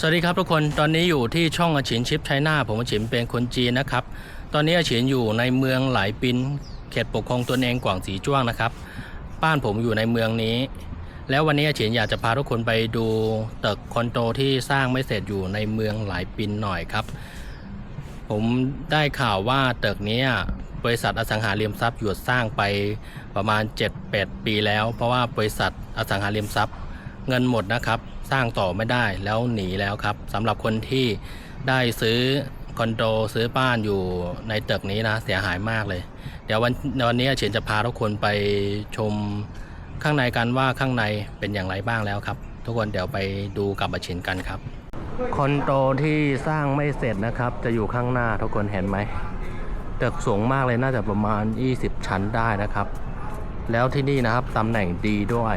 สวัสดีครับทุกคน ตอนนี้อยู่ที่ช่องอาฉินชิปไชน่าผมอาฉินเป็นคนจีนนะครับ ตอนนี้อาฉินอยู่ในเมืองหลายปินเขตปกครองตนเองกวางสีจ้วงนะครับ บ้านผมอยู่ในเมืองนี้ แล้ววันนี้อาฉินอยากจะพาทุกคนไปดูตึกคอนโดที่สร้างไม่เสร็จอยู่ในเมืองหลายปินหน่อยครับ ผมได้ข่าวว่าตึกนี้บริษัทอสังหาริมทรัพย์หยุดสร้างไปประมาณ 7-8 ปีแล้ว เพราะว่าบริษัทอสังหาริมทรัพย์เงินหมดนะครับ สร้างต่อไม่ได้แล้วหนีแล้วครับสำหรับคนที่ได้ซื้อคอนโดซื้อบ้านอยู่ในตึกนี้นะเสียหายมากเลย เดี๋ยววันวันนี้เฉียนจะพาทุกคนไปชมข้างในกันว่าข้างในเป็นอย่างไรบ้างแล้วครับ ทุกคนเดี๋ยวไปดูกับอาเฉียนกันครับคอนโดที่สร้างไม่เสร็จนะครับ จะอยู่ข้างหน้าทุกคนเห็นไหมตึกสูงมากเลยน่าจะประมาณ 20 ชั้นได้นะครับ แล้วที่นี่นะครับตำแหน่งดีด้วย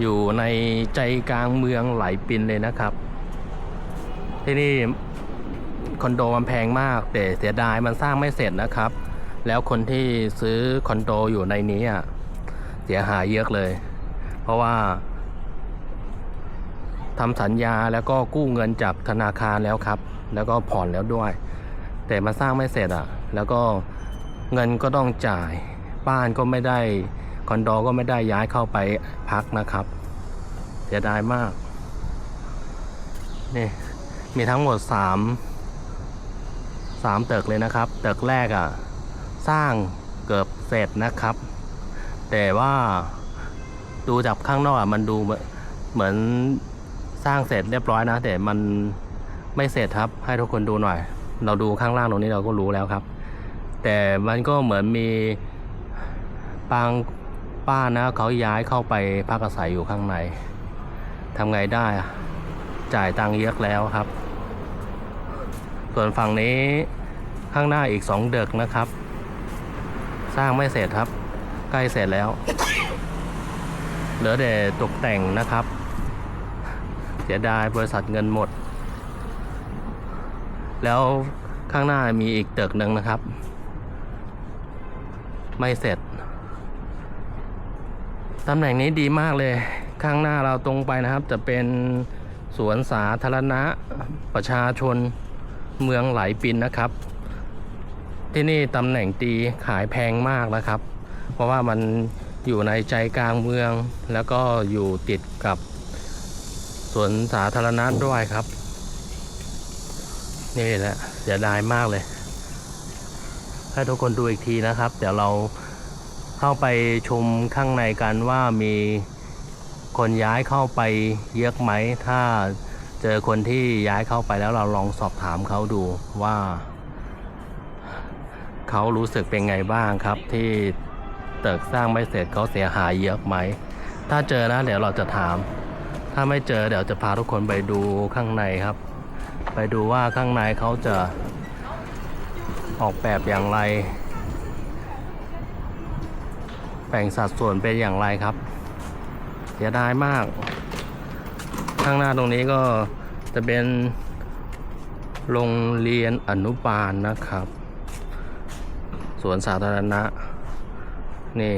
อยู่ในใจกลางเมืองไหลปินเลยนะครับ ที่นี่คอนโดมันแพงมาก แต่เสียดายมันสร้างไม่เสร็จนะครับ แล้วคนที่ซื้อคอนโดอยู่ในนี้อะเสียหายเยอะเลย เพราะว่าทำสัญญาแล้วก็กู้เงินจากธนาคารแล้วครับ แล้วก็ผ่อนแล้วด้วย แต่มันสร้างไม่เสร็จอะ แล้วก็เงินก็ต้องจ่าย บ้านก็ไม่ได้ คอนโดก็ไม่ได้ย้ายเข้าไปพักนะครับ เสียดายมาก นี่ มีทั้งหมดสามสามตึกเลยนะครับ ตึกแรกอะ่ะ สร้างเกือบเสร็จนะครับ แต่ว่าดูจากข้างนอกอะมันดูเหมือนสร้างเสร็จเรียบร้อยนะ แต่มันไม่เสร็จครับ ให้ทุกคนดูหน่อย เราดูข้างล่างตรงนี้เราก็รู้แล้วครับ แต่มันก็เหมือนมีบาง ป้านะเขาย้ายเข้าไปพักอาศัยอยู่ข้างในทำไงได้อะจ่ายตังค์เยอะแล้วครับ ส่วนฝั่งนี้ข้างหน้าอีกสองเดึกนะครับ สร้างไม่เสร็จครับ ใกล้เสร็จแล้ว เหลือแต่ตกแต่งนะครับ เสียดายบริษัทเงินหมด แล้วข้างหน้ามีอีกเตึกหนึ่งนะครับ ไม่เสร็จ ตำแหน่งนี้ดีมากเลย ข้างหน้าเราตรงไปนะครับ จะเป็นสวนสาธารณะประชาชนเมืองไหลปินนะครับ ที่นี่ตำแหน่งตีขายแพงมากนะครับ เพราะว่ามันอยู่ในใจกลางเมือง แล้วก็อยู่ติดกับสวนสาธารณะด้วยครับ นี่แหละเสียดายมากเลย ให้ทุกคนดูอีกทีนะครับ เดี๋ยวเรา เข้าไปชมข้างในกันว่ามีคนย้ายเข้าไปเยอะไหม ถ้าเจอคนที่ย้ายเข้าไปแล้วเราลองสอบถามเขาดูว่า เขารู้สึกเป็นไงบ้างครับ ที่ตึกสร้างไม่เสร็จเขาเสียหายเยอะไหม ถ้าเจอนะเดี๋ยวเราจะถาม ถ้าไม่เจอเดี๋ยวจะพาทุกคนไปดูข้างในครับ ไปดูว่าข้างในเขาจะออกแบบอย่างไร แบ่งสัดส่วนเป็นอย่างไรครับ เสียดายมาก ข้างหน้าตรงนี้ก็จะเป็นโรงเรียนอนุบาลนะครับ สวนสาธารณะ นี่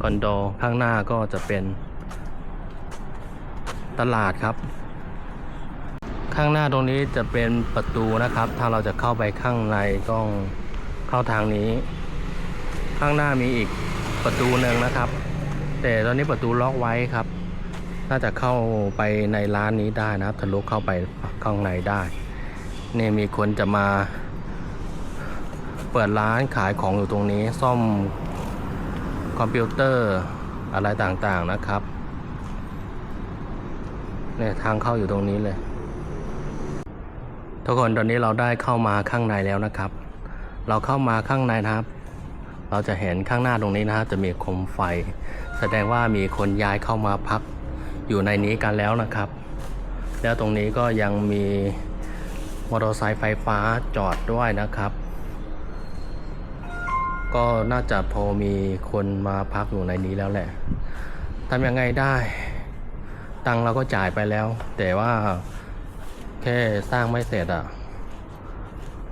คอนโดข้างหน้าก็จะเป็นตลาดครับ ข้างหน้าตรงนี้จะเป็นประตูนะครับ ถ้าเราจะเข้าไปข้างในต้องเข้าทางนี้ ข้างหน้ามีอีก ประตูหนึ่งนะครับ แต่ตอนนี้ประตูล็อกไว้ครับ น่าจะเข้าไปในร้านนี้ได้นะครับทะลุเข้าไปข้างในได้นี่มีคนจะมา เปิดร้านขายของอยู่ตรงนี้ ซ่อมคอมพิวเตอร์อะไรต่างๆนะครับเนี่ยทางเข้าอยู่ตรงนี้เลย ทุกคนตอนนี้เราได้เข้ามาข้างในแล้วนะครับ เราเข้ามาข้างในนะครับ เราจะเห็นข้างหน้าตรงนี้นะครับจะมีโคมไฟ แสดงว่ามีคนย้ายเข้ามาพักอยู่ในนี้กันแล้วนะครับ แล้วตรงนี้ก็ยังมีมอเตอร์ไซค์ไฟฟ้าจอดด้วยนะครับ ก็น่าจะพอมีคนมาพักอยู่ในนี้แล้วแหละทำยังไงได้ ตังเราก็จ่ายไปแล้ว แต่ว่าแค่สร้างไม่เสร็จอะ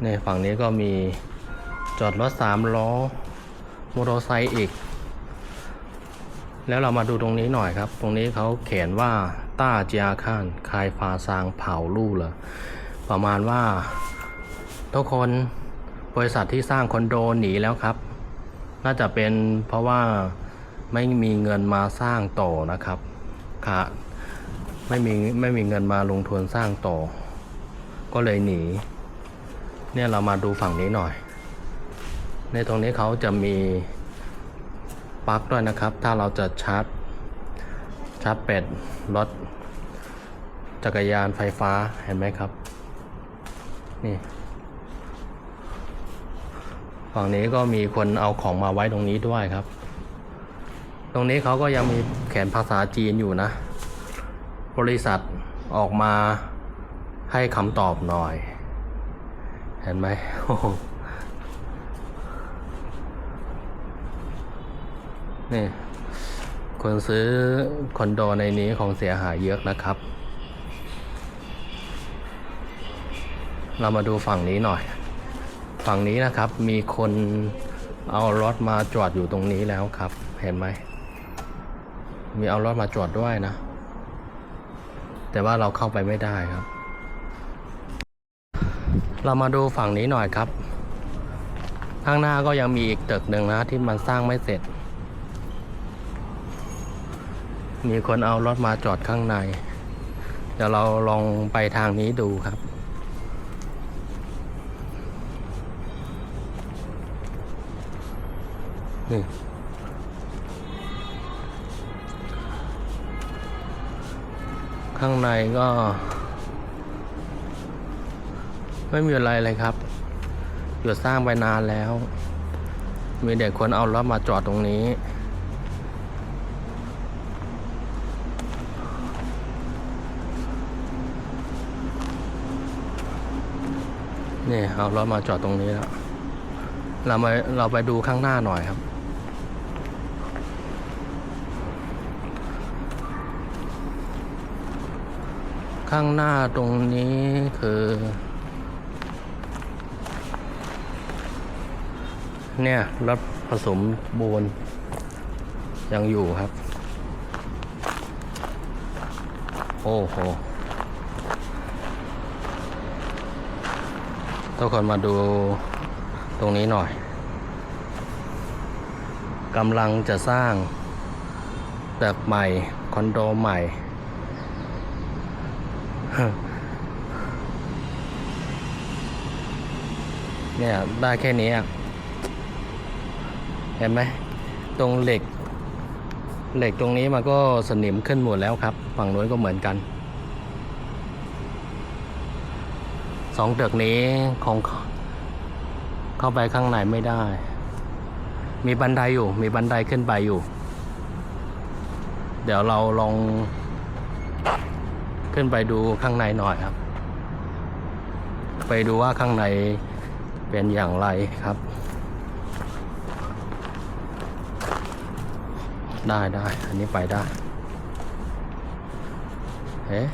ในฝั่งนี้ก็มีจอดรถสามล้อ มอเตอร์ไซค์อีก แล้วเรามาดูตรงนี้หน่อยครับ ตรงนี้เขาเขียนว่าต้าเจียข้านคายฟาซางเผาลู่เลยประมาณว่า ทุกคนบริษัทที่สร้างคอนโดหนีแล้วครับ น่าจะเป็นเพราะว่าไม่มีเงินมาสร้างต่อนะครับค่ะไม่มีไม่มีเงินมาลงทุนสร้างต่อ ก็เลยหนี เนี่ยเรามาดูฝั่งนี้หน่อย ในตรงนี้เขาจะมีปลั๊กด้วยนะครับ ถ้าเราจะชาร์จ ชาร์จเป็ดรถ จักรยานไฟฟ้าเห็นไหมครับ นี่ ฝั่งนี้ก็มีคนเอาของมาไว้ตรงนี้ด้วยครับ ตรงนี้เขาก็ยังมีแขนภาษาจีนอยู่นะ บริษัทออกมาให้คำตอบหน่อย เห็นไหม โอ้โห นี่คนซื้อคอนโดในนี้ของเสียหายเยอะนะครับ เรามาดูฝั่งนี้หน่อย ฝั่งนี้นะครับมีคนเอารถมาจอดอยู่ตรงนี้แล้วครับ เห็นไหม มีเอารถมาจอดด้วยนะ แต่ว่าเราเข้าไปไม่ได้ครับ เรามาดูฝั่งนี้หน่อยครับ ข้างหน้าก็ยังมีอีกตึกหนึ่งนะที่มันสร้างไม่เสร็จ มีคนเอารถมาจอดข้างใน เดี๋ยวเราลองไปทางนี้ดูครับ นี่ข้างในก็ ไม่มีอะไรเลยครับ หยุดสร้างไปนานแล้ว มีเด็กคนเอารถมาจอดตรงนี้ นี่เอารถมาจอดตรงนี้แล้วเรามาเราไปดูข้างหน้าหน่อยครับ ข้างหน้าตรงนี้คือ เนี่ยรถผสมบูนยังอยู่ครับ โอ้โห ทุกคนมาดูตรงนี้หน่อยกำลังจะสร้างแบบใหม่คอนโดใหม่ เนี่ย ได้แค่นี้อะเห็นไหม ตรงเหล็ก เหล็กตรงนี้มันก็สนิมขึ้นหมดแล้วครับ ฝั่งนู้นก็เหมือนกัน สองตึกนี้คงเข้าไปข้างในไม่ได้ มีบันไดอยู่ มีบันไดขึ้นไปอยู่ เดี๋ยวเราลอง ขึ้นไปดูข้างในหน่อยครับ ไปดูว่าข้างในเป็นอย่างไรครับ ได้ได้ อันนี้ไปได้ เอ๊ะ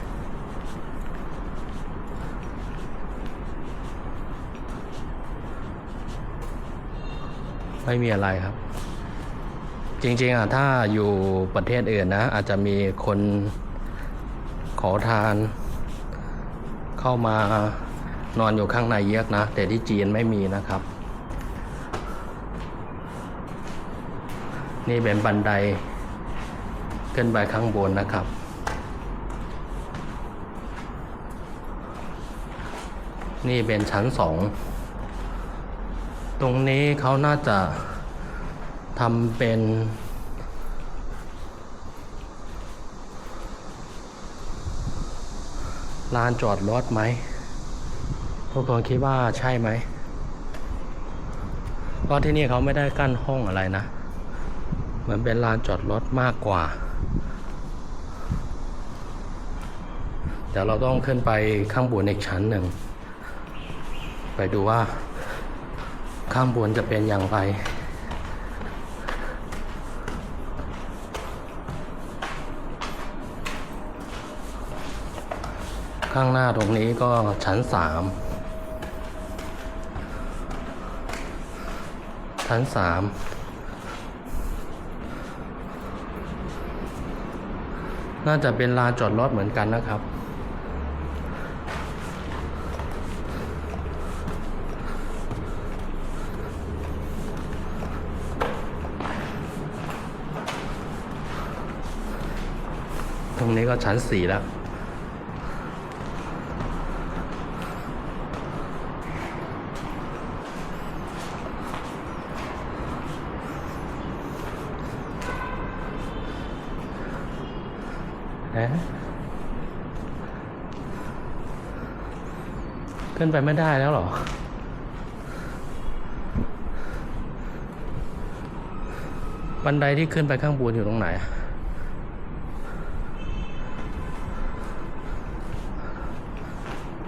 ไม่มีอะไรครับ จริงๆอะถ้าอยู่ประเทศอื่นนะ อาจจะมีคนขอทาน เข้ามานอนอยู่ข้างในเยอะนะ แต่ที่จีนไม่มีนะครับ นี่เป็นบันไดขึ้นไปข้างบนนะครับนี่เป็นชั้นสอง ตรงนี้เขาน่าจะทำเป็น ลานจอดรถไหมทุกคนคิดว่าใช่ไหมเพราะที่นี่เขาไม่ได้กั้นห้องอะไรนะ เหมือนเป็นลานจอดรถมากกว่า เดี๋ยวเราต้องขึ้นไปข้างบนอีกชั้นหนึ่ง ไปดูว่า ข้างบนจะเป็นอย่างไร ข้างหน้าตรงนี้ก็ชั้นสามชั้นสามน่าจะเป็นลานจอดรถเหมือนกันนะครับ รงนี้ก็ชั้นสี่แล้วเขึ้นไปไม่ได้แล้วหรอบันไดที่ขึ้นไปข้างบนอยู่ตรงไหน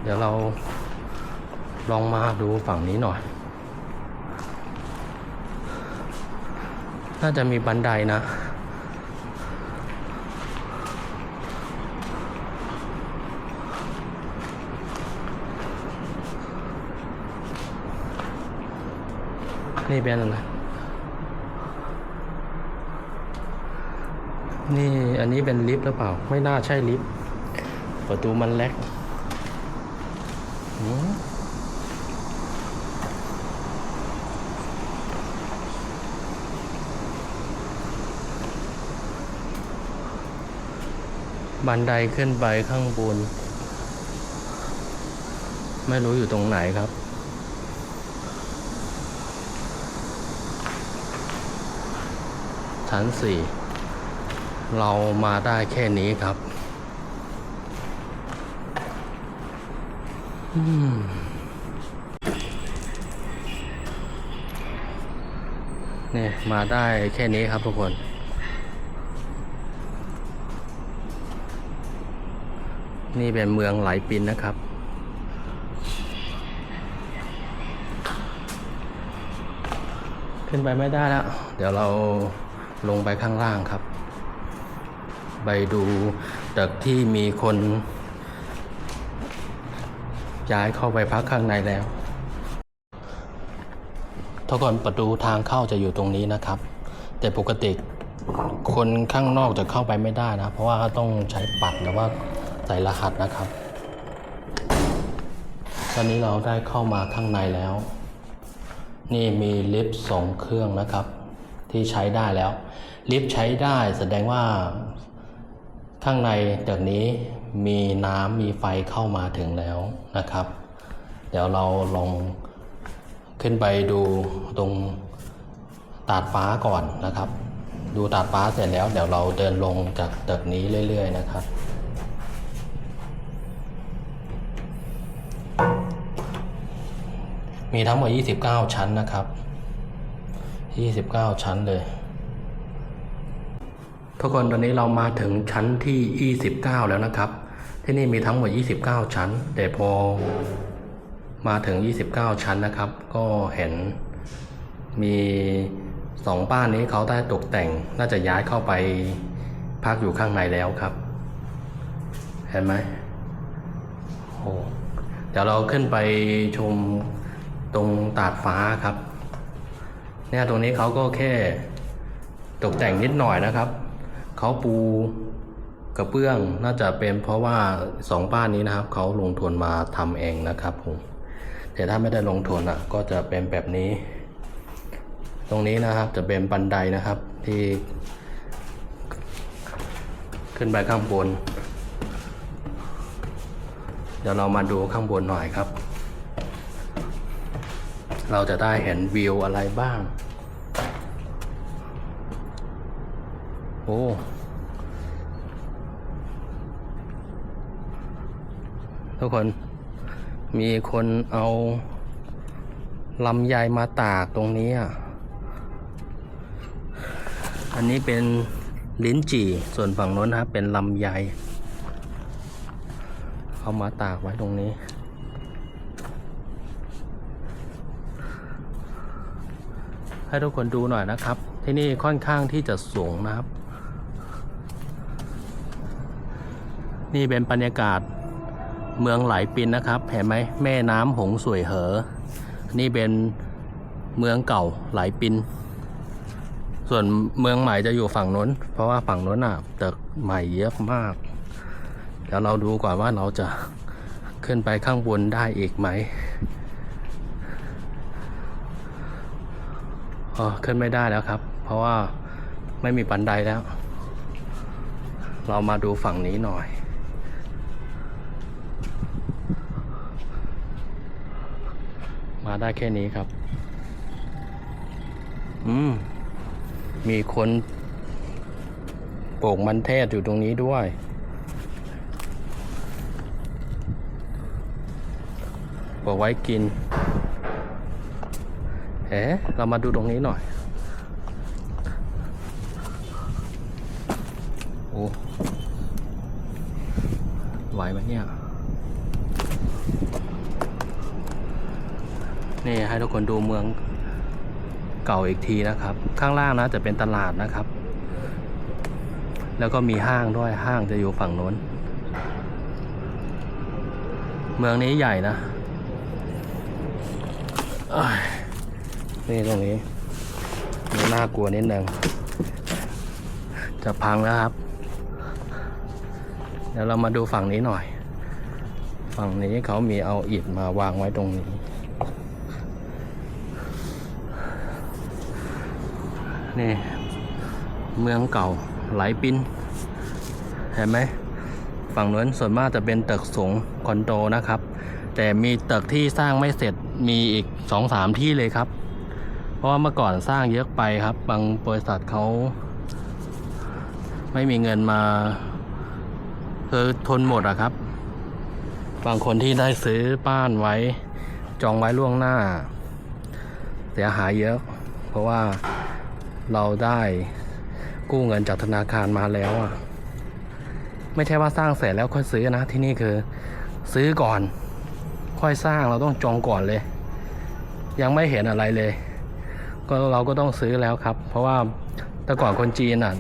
เดี๋ยวเราลองมาดูฝั่งนี้หน่อย น่าจะมีบันไดนะ นี่เป็นอะไร นี่อันนี้เป็นลิฟต์หรือเปล่า ไม่น่าใช่ลิฟต์ประตูมันเล็ก บันไดขึ้นไปข้างบน ไม่รู้อยู่ตรงไหนครับ ชั้นสี่เรามาได้แค่นี้ครับอืมนี่มาได้แค่นี้ครับทุกคน นี่เป็นเมืองไหลปินนะครับ ขึ้นไปไม่ได้แล้ว เดี๋ยวเราลงไปข้างล่างครับ ไปดูตึกที่มีคนย้ายเข้าไปพักข้างในแล้วทุกคนประตูทางเข้าจะอยู่ตรงนี้นะครับ แต่ปกติคนข้างนอกจะเข้าไปไม่ได้นะ เพราะว่าต้องใช้บัตรหรือว่า ใส่รหัสนะครับ ตอนนี้เราได้เข้ามาข้างในแล้ว นี่มีลิฟต์สองเครื่องนะครับ ที่ใช้ได้แล้ว ลิฟต์ใช้ได้แสดงว่าข้างในตึกนี้มีน้ำมีไฟเข้ามาถึงแล้วนะครับ เดี๋ยวเราลองขึ้นไปดูตรงตาดฟ้าก่อนนะครับ ดูตาดฟ้าเสร็จแล้ว เดี๋ยวเราเดินลงจากตึกนี้เรื่อย ๆ นะครับ มีทั้งหมด 29 ชั้นนะครับ 29 ชั้นเลย ทุกคนตอนนี้เรามาถึงชั้นที่ 29 แล้วนะครับ ที่นี่มีทั้งหมด 29 ชั้น แต่พอมาถึง 29 ชั้นนะครับ ก็เห็นมีสองบ้านนี้เขาได้ตกแต่งน่าจะย้ายเข้าไปพักอยู่ข้างในแล้วครับ เห็นไหมโอ้เดี๋ยวเราขึ้นไปชม ตรงตาดฟ้าครับ เนี่ยตรงนี้เขาก็แค่ตกแต่งนิดหน่อยนะครับเขาปูกระเบื้องน่าจะเป็นเพราะว่าสองบ้านนี้นะครับเขาลงทุนมาทำเองนะครับผมแต่ถ้าไม่ได้ลงทุนอะ ก็จะเป็นแบบนี้ ตรงนี้นะครับจะเป็นบันไดนะครับที่ ขึ้นไปข้างบน เดี๋ยวเรามาดูข้างบนหน่อยครับ เราจะได้เห็นวิวอะไรบ้าง โอ้ทุกคนมีคนเอาลำไยมาตากตรงนี้อะ อันนี้เป็นลิ้นจี่ส่วนฝั่งโน้นนะครับเป็นลำไย เอามาตากไว้ตรงนี้ ให้ทุกคนดูหน่อยนะครับ ที่นี่ค่อนข้างที่จะสูงนะครับ นี่เป็นบรรยากาศเมืองไหลปินนะครับ เห็นไหมแม่น้ำหงสวยเหอ นี่เป็นเมืองเก่าไหลปิน ส่วนเมืองใหม่จะอยู่ฝั่งนู้น เพราะว่าฝั่งนู้นอะตึกใหม่เยอะมาก เดี๋ยวเราดูก่อนว่าเราจะขึ้นไปข้างบนได้อีกไหม อ๋อขึ้นไม่ได้แล้วครับ เพราะว่าไม่มีบันไดแล้ว เรามาดูฝั่งนี้หน่อยมาได้แค่นี้ครับ อืม มีคนโปลูกมันเทศอยู่ตรงนี้ด้วย บอกไว้กิน เอ๊ะเรามาดูตรงนี้หน่อย โอ้ไหวไหมเนี่ย นี่ให้ทุกคนดูเมืองเก่าอีกทีนะครับ ข้างล่างนะจะเป็นตลาดนะครับ แล้วก็มีห้างด้วยห้างจะอยู่ฝั่งโน้น เมืองนี้ใหญ่นะเอ้ย นี่ตรงนี้นี่น่ากลัวนิดนึงจะพังแล้วครับ เดี๋ยวเรามาดูฝั่งนี้หน่อย ฝั่งนี้เขามีเอาอิฐมาวางไว้ตรงนี้ นี่ เมืองเก่าไหลปินเห็นไหมฝั่งนู้นส่วนมากจะเป็นตึกสูงคอนโดนะครับ แต่มีตึกที่สร้างไม่เสร็จมีอีกสองสามที่เลยครับ ราะว่าเมื่อก่อนสร้างเยอะไปครับ บางบริษัทเขาไม่มีเงินมาคือทนหมดอะครับ บางคนที่ได้ซื้อบ้านไว้ จองไว้ล่วงหน้า เสียหายเยอะ เพราะว่าเราได้กู้เงินจากธนาคารมาแล้วอะไม่ใช่ว่าสร้างเสร็จแล้วค่อยซื้อนะ ที่นี่คือ ซื้อก่อน ค่อยสร้างเราต้องจองก่อนเลย ยังไม่เห็นอะไรเลย ก็เราก็ต้องซื้อแล้วครับ เพราะว่าแต่ก่อนคนจีนอะ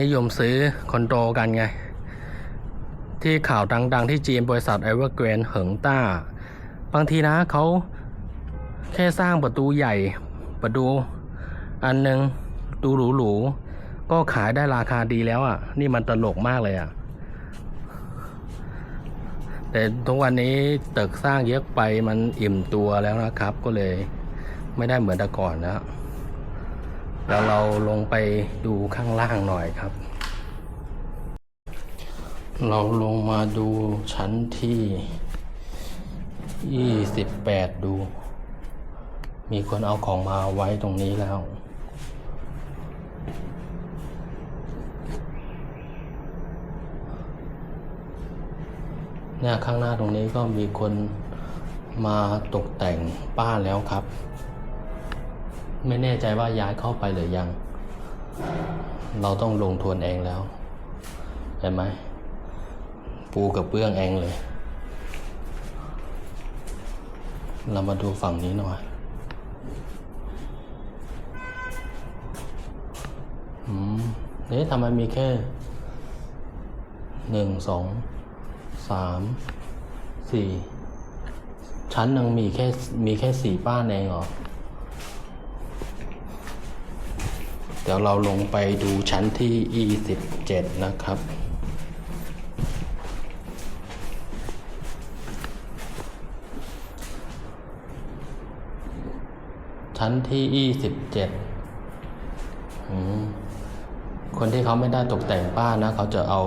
นิยมซื้อคอนโดกันไง ที่ข่าวดัง ๆ ที่จีนบริษัทไอเวอร์เกรนเหิงต้า บางทีนะเขาแค่สร้างประตูใหญ่ ประตูอันหนึ่งดูหรูๆก็ขายได้ราคาดีแล้วอะ นี่มันตลกมากเลยอะ แต่ทุกวันนี้ตึกสร้างเยอะไปมันอิ่มตัวแล้วนะครับก็เลย ไม่ได้เหมือนแต่ก่อนนะแล้วเราลงไปดูข้างล่างหน่อยครับ เราลงมาดูชั้นที่ 28 ดู มีคนเอาของมาไว้ตรงนี้แล้วเนี่ยข้างหน้าตรงนี้ก็มีคนมาตกแต่งบ้านแล้วครับ ไม่แน่ใจว่าย้ายเข้าไปหรือยัง เราต้องลงทวนเองแล้วเห็นไหมปูกับเบื้องเองเลย เรามาดูฝั่งนี้หน่อยอืมเอ๊ะทำไมมีแค่หนึ่งสองสามสี่ชั้นหนึ่งมีแค่มีแค่สี่บ้านเองเหรอ เดี๋ยวเราลงไปดูชั้นที่ 27 นะครับ ชั้นที่ 27 คนที่เขาไม่ได้ตกแต่งบ้านนะ เขาจะเอา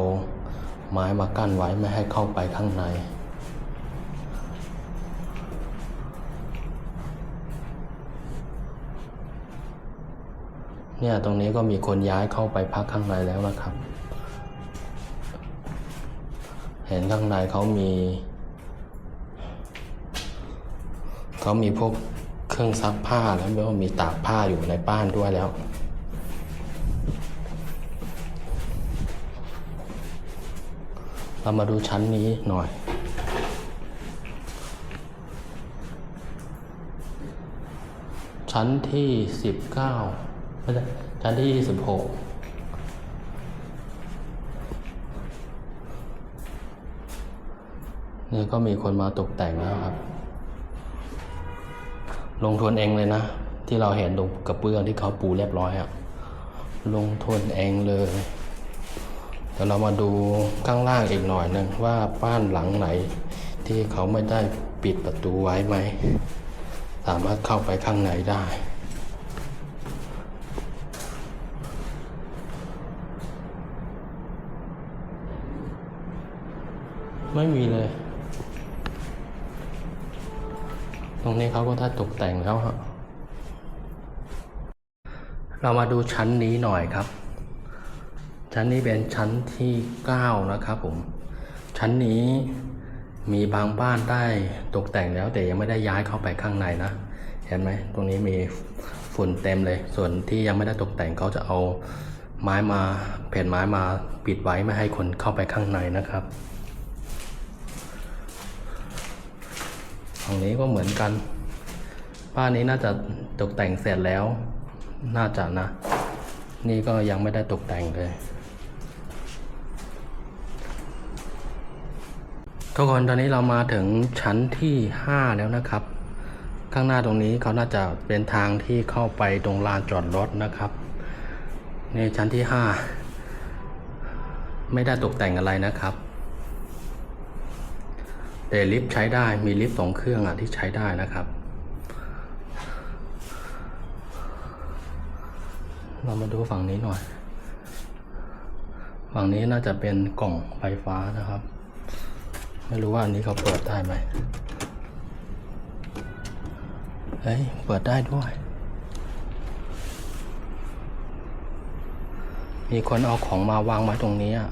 ไม้มากั้นไว้ไม่ให้เข้าไปข้างใน เนี่ยตรงนี้ก็มีคนย้ายเข้าไปพักข้างในแล้วนะครับ เห็นข้างในเขามี เขามีพวกเครื่องซักผ้าแล้วก็มีตากผ้าอยู่ในบ้านด้วยแล้วเรามาดูชั้นนี้หน่อย ชั้นที่สิบเก้า ช่ชั้นที่สิบหกนี่ก็มีคนมาตกแต่งแล้วครับ ลงทุนเองเลยนะ ที่เราเห็นตรงกระเบื้องที่เขาปูเรียบร้อยอะลงทุนเองเลยเดี๋ยวเรามาดูข้างล่างอีกหน่อยหนึ่งว่าบ้านหลังไหน ที่เขาไม่ได้ปิดประตูไว้ไหม สามารถเข้าไปข้างในได้ ไม่มีเลย ตรงนี้เขาก็ได้ตกแต่งแล้วฮะเรามาดูชั้นนี้หน่อยครับ ชั้นนี้เป็นชั้นที่เก้านะครับผม ชั้นนี้มีบางบ้านได้ตกแต่งแล้วแต่ยังไม่ได้ย้ายเข้าไปข้างในนะ เห็นไหมตรงนี้มีฝุ่นเต็มเลย ส่วนที่ยังไม่ได้ตกแต่งเขาจะเอาไม้มาแผ่นไม้มาปิดไว้ไม่ให้คนเข้าไปข้างในนะครับ ฝั่งนี้ก็เหมือนกัน บ้านนี้น่าจะตกแต่งเสร็จแล้ว น่าจะนะ นี่ก็ยังไม่ได้ตกแต่งเลยทุกคนตอนนี้เรามาถึงชั้นที่ห้าแล้วนะครับ ข้างหน้าตรงนี้เขาน่าจะเป็นทางที่เข้าไปตรงลานจอดรถนะครับ ในชั้นที่ห้าไม่ได้ตกแต่งอะไรนะครับ แต่ลิฟต์ใช้ได้มีลิฟต์สองเครื่องอะที่ใช้ได้นะครับ เรามาดูฝั่งนี้หน่อย ฝั่งนี้น่าจะเป็นกล่องไฟฟ้านะครับ ไม่รู้ว่าอันนี้เขาเปิดได้ไหมเฮ้ย เปิดได้ด้วย มีคนเอาของมาวางไว้ตรงนี้อะ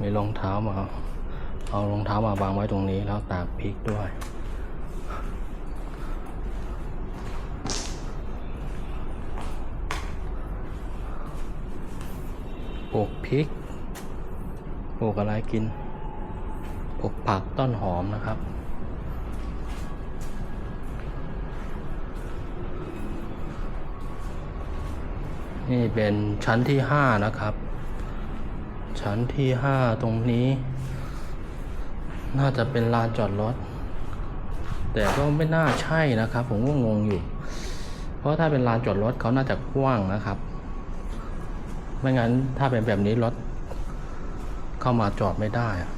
มีรองเท้ามา เอารองเท้ามาวางไว้ตรงนี้แล้วตากพริกด้วยปลูกพริกปลูกอะไรกินปลูกผักต้นหอมนะครับนี่เป็นชั้นที่ห้านะครับ ชั้นที่ห้าตรงนี้ น่าจะเป็นลานจอดรถ แต่ก็ไม่น่าใช่นะครับ ผมก็งงอยู่ เพราะถ้าเป็นลานจอดรถเขาน่าจะกว้างนะครับ ไม่งั้นถ้าเป็นแบบนี้รถ เข้ามาจอดไม่ได้อะ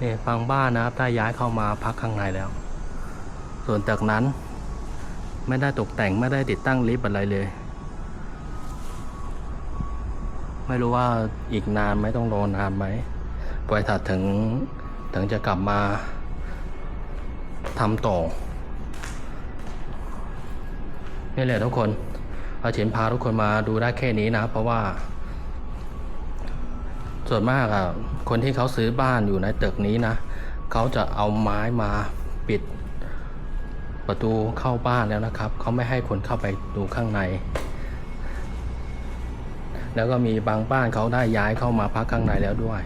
นี่ฟังบ้านนะครับ ถ้าย้ายเข้ามาพักข้างในแล้ว ส่วนจากนั้น ไม่ได้ตกแต่งไม่ได้ติดตั้งลิฟต์อะไรเลย ไม่รู้ว่าอีกนานไหมต้องรอนานไหมบริษัทถึงถึงจะกลับมาทำต่อ นี่แหละทุกคนอาเฉินพาทุกคนมาดูได้แค่นี้นะ เพราะว่า ส่วนมากอะคนที่เขาซื้อบ้านอยู่ในตึกนี้นะ เขาจะเอาไม้มาปิด ประตูเข้าบ้านแล้วนะครับ เขาไม่ให้คนเข้าไปดูข้างใน แล้วก็มีบางบ้านเขาได้ย้ายเข้ามาพักข้างในแล้วด้วย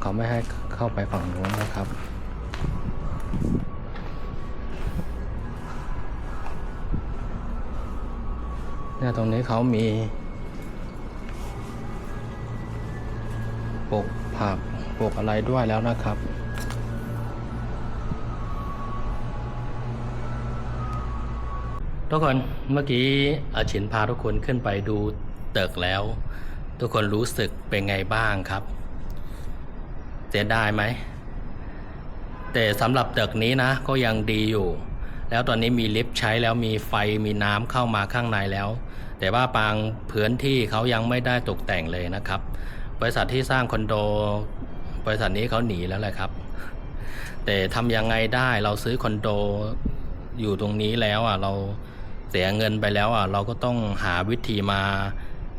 เขาไม่ให้เข้าไปฝั่งนู้นนะครับเนี่ยตรงนี้เขามีปกผัก ปลูกอะไรด้วยแล้วนะครับ ทุกคนเมื่อกี้อาชินพาทุกคนขึ้นไปดูตึกแล้ว ทุกคนรู้สึกเป็นไงบ้างครับ เสียดายไหม แต่สำหรับตึกนี้นะ ก็ยังดีอยู่ แล้วตอนนี้มีลิฟต์ใช้แล้วมีไฟมีน้ำเข้ามาข้างในแล้ว แต่ว่าบางพื้นที่เขายังไม่ได้ตกแต่งเลยนะครับบริษัทที่สร้างคอนโด บริษัทนี้เขาหนีแล้วแหละครับ แต่ทำยังไงได้เราซื้อคอนโดอยู่ตรงนี้แล้วอะเราเสียเงินไปแล้วอะเราก็ต้องหาวิธีมา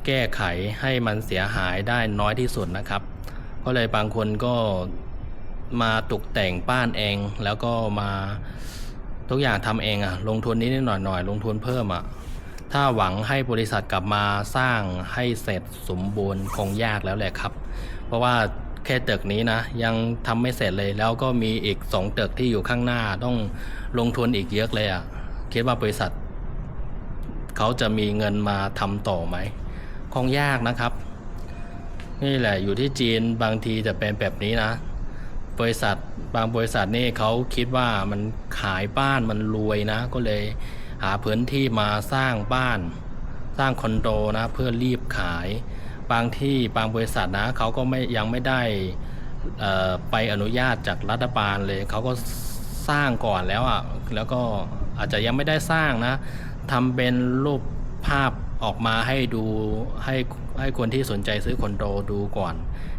แก้ไขให้มันเสียหายได้น้อยที่สุดนะครับ ก็เลยบางคนก็มาตกแต่งบ้านเอง แล้วก็มาทุกอย่างทำเองอะลงทุนนิดๆหน่อยๆลงทุนเพิ่มอะถ้าหวังให้บริษัทกลับมาสร้างให้เสร็จสมบูรณ์คงยากแล้วแหละครับ เพราะว่า แค่ตึกนี้นะ ยังทำไม่เสร็จเลยแล้วก็มีอีกสองตึกที่อยู่ข้างหน้าต้องลงทุนอีกเยอะเลยอะคิดว่าบริษัท เขาจะมีเงินมาทำต่อไหมคงยากนะครับ นี่แหละอยู่ที่จีนบางทีจะเป็นแบบนี้นะ บริษัทบางบริษัทนี่เขาคิดว่ามันขายบ้านมันรวยนะ ก็เลยหาพื้นที่มาสร้างบ้าน สร้างคอนโดนะ เพื่อรีบขาย บางที่บางบริษัทนะเขาก็ไม่ยังไม่ได้ไปอนุญาตจากรัฐบาลเลยเขาก็สร้างก่อนแล้วอะแล้วก็อาจจะยังไม่ได้สร้างนะทำเป็นรูปภาพออกมาให้ดูให้ให้คนที่สนใจซื้อคอนโดดูก่อน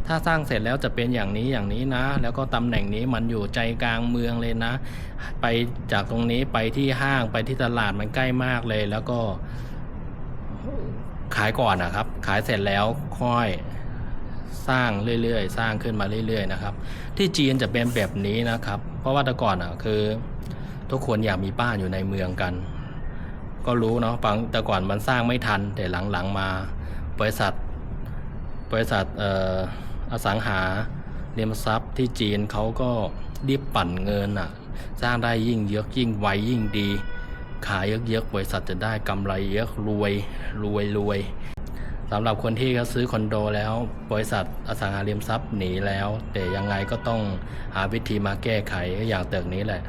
ถ้าสร้างเสร็จแล้วจะเป็นอย่างนี้อย่างนี้นะ แล้วก็ตำแหน่งนี้มันอยู่ใจกลางเมืองเลยนะ ไปจากตรงนี้ไปที่ห้างไปที่ตลาดมันใกล้มากเลย แล้วก็ ขายก่อนนะครับ ขายเสร็จแล้วค่อยสร้างเรื่อยๆ สร้างขึ้นมาเรื่อย ๆ นะครับ ที่จีนจะเป็นแบบนี้นะครับ เพราะว่าแต่ก่อนอะคือ ทุกคนอยากมีบ้านอยู่ในเมืองกัน ก็รู้เนาะบางแต่ก่อนมันสร้างไม่ทัน แต่หลังๆมาบริษัท บริษัทเอออสังหาเริมทรัพย์ที่จีนเขาก็รีบปั่นเงินอะ สร้างได้ยิ่งเยอะยิ่งไวยิ่งดี ขายเยอะๆบริษัทจะได้กำไรเยอะรวยรวยรวยสำหรับคนที่เขาซื้อคอนโดแล้ว บริษัทอสังหาริมทรัพย์หนีแล้ว แต่ยังไงก็ต้องหาวิธีมาแก้ไขอย่างตึกนี้แหละ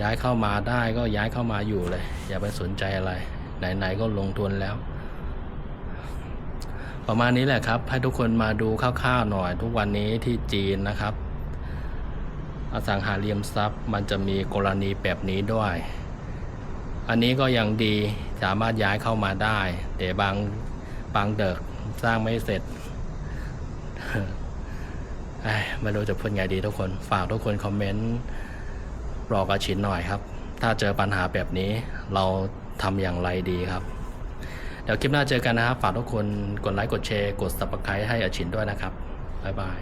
ย้ายเข้ามาได้ก็ย้ายเข้ามาอยู่เลย อย่าไปสนใจอะไร ไหนๆก็ลงทุนแล้ว ประมาณนี้แหละครับ ให้ทุกคนมาดูคร่าวๆหน่อยทุกวันนี้ที่จีนนะครับ อสังหาริมทรัพย์ มันจะมีกรณีแบบนี้ด้วย อันนี้ก็ยังดีสามารถย้ายเข้ามาได้ แต่บางบางเดิกสร้างไม่เสร็จไม่รู้จะพูดไงดีทุกคน ฝากทุกคนคอมเมนต์รอกระชินหน่อยครับ ถ้าเจอปัญหาแบบนี้เราทำอย่างไรดีครับ เดี๋ยวคลิปหน้าเจอกันนะครับ ฝากทุกคนกดไลค์ กดแชร์ กด subscribe ให้อาชินด้วยนะครับ บ๊ายบาย